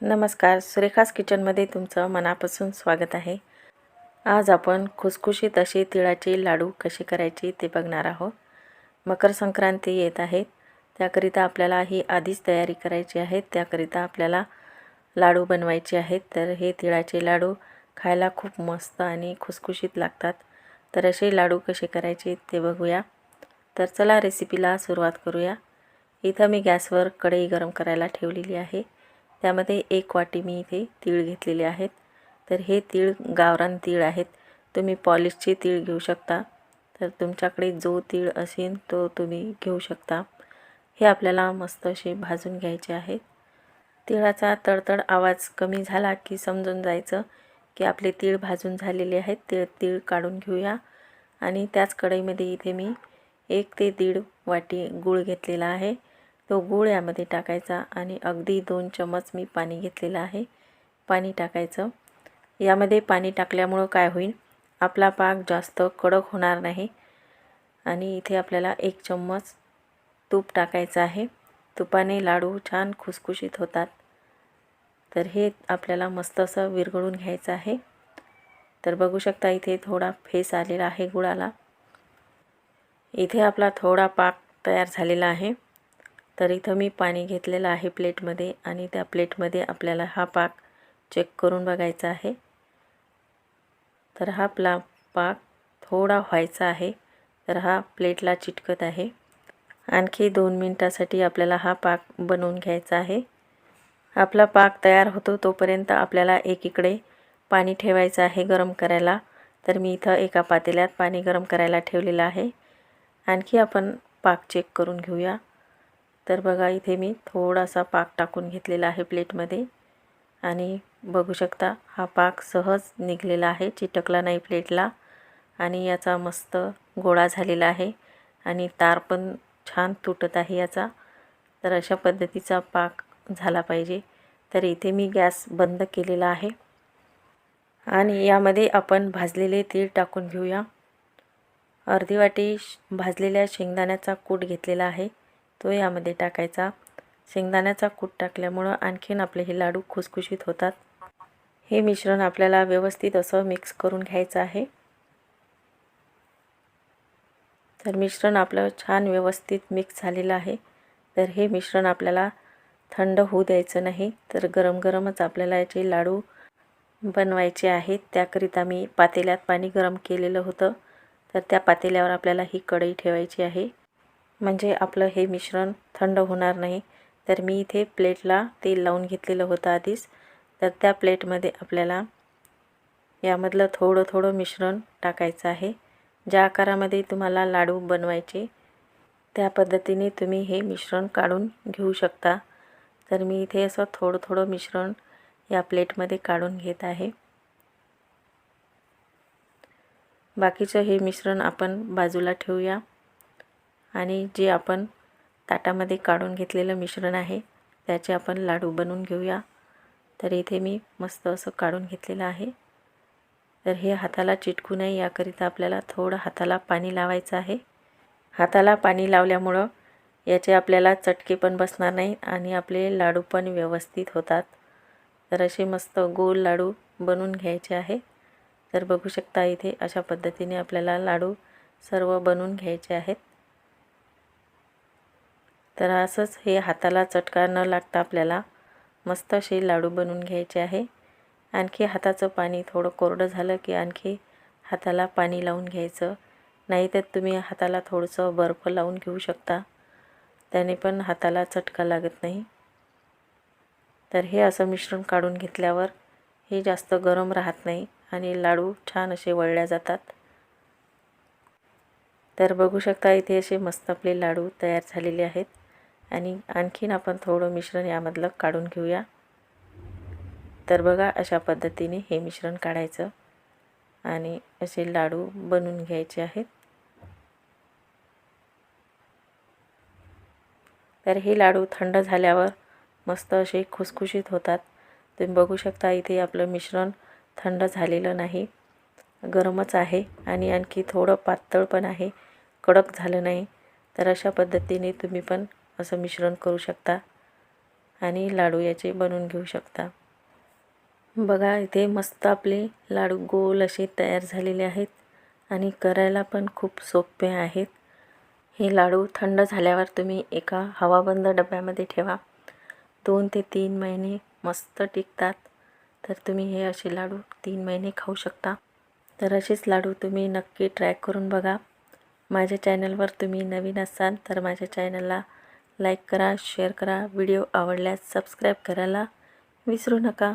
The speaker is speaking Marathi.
नमस्कार सुरेखास किचनमध्ये तुमचं मनापासून स्वागत आहे. आज आपण खुसखुशीत असे तिळाचे लाडू कसे करायचे ते बघणार आहोत. मकर संक्रांती येत आहेत त्याकरिता आपल्याला ही आधीच तयारी करायची आहे. त्याकरिता आपल्याला लाडू बनवायचे आहेत. तर हे तिळाचे लाडू खायला खूप मस्त आणि खुसखुशीत लागतात. तर असे लाडू कसे करायचे ते बघूया. तर चला रेसिपीला सुरुवात करूया. इथं मी गॅसवर कढई गरम करायला ठेवलेली आहे. त्यामध्ये एक वाटी मी इथे तीळ घेतलेले आहेत. तर हे तीळ गावरान तीळ आहेत. तुम्ही पॉलिशचे तीळ घेऊ शकता. तर तुमच्याकडे जो तीळ असेल तो तुम्ही घेऊ शकता. हे आपल्याला मस्त असे भाजून घ्यायचे आहेत. तिळाचा तडतड आवाज कमी झाला की समजून जायचं की आपले तीळ भाजून झालेले आहेत. ते तीळ काढून घेऊया. आणि त्याच कढईमध्ये इथे मी एक ते दीड वाटी गूळ घेतलेला आहे. तो गूळ यामध्ये टाकायचा आणि अगदी दोन चमच मी पाणी घेतलेलं आहे. पाणी टाकायचं. यामध्ये पाणी टाकल्यामुळं काय होईल? आपला पाक जास्त कडक होणार नाही. आणि इथे आपल्याला एक चम्मच तूप टाकायचं आहे. तुपाने लाडू छान खुसखुशीत होतात. तर हे आपल्याला मस्त असं विरघळून घ्यायचं आहे. तर बघू शकता इथे थोडा फेस आलेला आहे गुळाला. इथे आपला थोडा पाक तयार झालेला आहे. तर इथं मी पाणी घेतलेलं आहे प्लेटमध्ये आणि त्या प्लेटमध्ये आपल्याला हा पाक चेक करून बघायचा आहे. तर हा प्ला पाक थोडा व्हायचा आहे. तर हा प्लेटला चिटकत आहे. आणखी दोन मिनटासाठी आपल्याला हा पाक बनवून घ्यायचा आहे. आपला पाक तयार होतो तोपर्यंत आपल्याला एकीकडे पाणी ठेवायचं आहे गरम करायला. तर मी इथं एका पातेल्यात पाणी गरम करायला ठेवलेलं आहे. आणखी आपण पाक चेक करून घेऊया. तर बघा इथे मी थोडासा पाक टाकून घेतलेला आहे प्लेटमध्ये. आणि बघू शकता हा पाक सहज निघलेला आहे चिटकला नाही प्लेटला. आणि याचा मस्त गोळा झालेला आहे. आणि तार पण छान तुटत आहे याचा. तर अशा पद्धतीचा पाक झाला पाहिजे. तर इथे मी गॅस बंद केलेला आहे. आणि यामध्ये आपण भाजलेले तीळ टाकून घेऊया. अर्धी वाटी भाजलेल्या शेंगदाण्याचा कूट घेतलेला आहे. तो यामध्ये टाकायचा. शेंगदाण्याचा कूट टाकल्यामुळं आणखीन आपले हे लाडू खुसखुशीत होतात. हे मिश्रण आपल्याला व्यवस्थित असं मिक्स करून घ्यायचं आहे. तर मिश्रण आपलं छान व्यवस्थित मिक्स झालेलं आहे. तर हे मिश्रण आपल्याला थंड होऊ द्यायचं नाही. तर गरम गरमच आपल्याला याचे लाडू बनवायचे आहेत. त्याकरिता मी पातेल्यात पाणी गरम केलेलं होतं. तर त्या पातेल्यावर आपल्याला ही कढई ठेवायची आहे. म्हणजे आपलं हे मिश्रण थंड होणार नाही. तर मी इथे प्लेटला तेल लावून घेतलेलं होतं आधीच. तर त्या प्लेटमध्ये आपल्याला यामधलं थोडं थोडं मिश्रण टाकायचं आहे. ज्या आकारामध्ये तुम्हाला लाडू बनवायचे त्या पद्धतीने तुम्ही हे मिश्रण काढून घेऊ शकता. तर मी इथे असं थोडं थोडं मिश्रण या प्लेटमध्ये काढून घेत आहे. बाकीचं हे मिश्रण आपण बाजूला ठेवूया. आणि जे आपण ताटामध्ये काढून घेतलेलं मिश्रण आहे त्याचे आपण लाडू बनवून घेऊया. तर इथे मी मस्त असं काढून घेतलेलं आहे. तर हे हाताला चिटकू नये याकरिता आपल्याला थोडं हाताला पाणी लावायचं आहे. हाताला पाणी लावल्यामुळं याचे आपल्याला चटके पण बसणार नाही आणि आपले लाडू पण व्यवस्थित होतात. तर असे मस्त गोल लाडू बनवून घ्यायचे आहे. तर बघू शकता इथे अशा पद्धतीने आपल्याला लाडू सर्व बनवून घ्यायचे आहेत. तर असंच हे हाताला चटका न लागता आपल्याला मस्त असे लाडू बनवून घ्यायचे आहे. आणखी हाताचं पाणी थोडं कोरडं झालं की आणखी हाताला पाणी लावून घ्यायचं. नाही तर तुम्ही हाताला थोडंसं बर्फ लावून घेऊ शकता. त्याने पण हाताला चटका लागत नाही. तर हे असं मिश्रण काढून घेतल्यावर हे जास्त गरम राहत नाही आणि लाडू छान असे वळल्या जातात. तर बघू शकता इथे असे मस्त आपले लाडू तयार झालेले आहेत. आणि आणखीन आपण थोडं मिश्रण यामधलं काढून घेऊया. तर बघा अशा पद्धतीने हे मिश्रण काढायचं. आणि असे लाडू बनवून घ्यायचे आहेत. तर हे लाडू थंड झाल्यावर मस्त असे खुसखुशीत होतात. तुम्ही बघू शकता इथे आपलं मिश्रण थंड झालेलं नाही. गरमच आहे आणि आणखी थोडं पातळ पण आहे. कडक झालं नाही. तर अशा पद्धतीने तुम्ही पण असं मिश्रण करू शकता आणि लाडू याचे बनवून घेऊ शकता. बघा इथे मस्त आपले लाडू गोल असे तयार झालेले आहेत आणि करायला पण खूप सोपे आहेत. हे लाडू थंड झाल्यावर तुम्ही एका हवाबंद डब्यामध्ये ठेवा. दोन ते तीन महिने मस्त टिकतात. तर तुम्ही हे असे लाडू तीन महिने खाऊ शकता. तर असेच लाडू तुम्ही नक्की ट्राय करून बघा. माझ्या चॅनलवर तुम्ही नवीन असाल तर माझ्या चॅनलला लाईक करा शेअर करा व्हिडिओ आवडल्यास सबस्क्राईब करायला विसरू नका.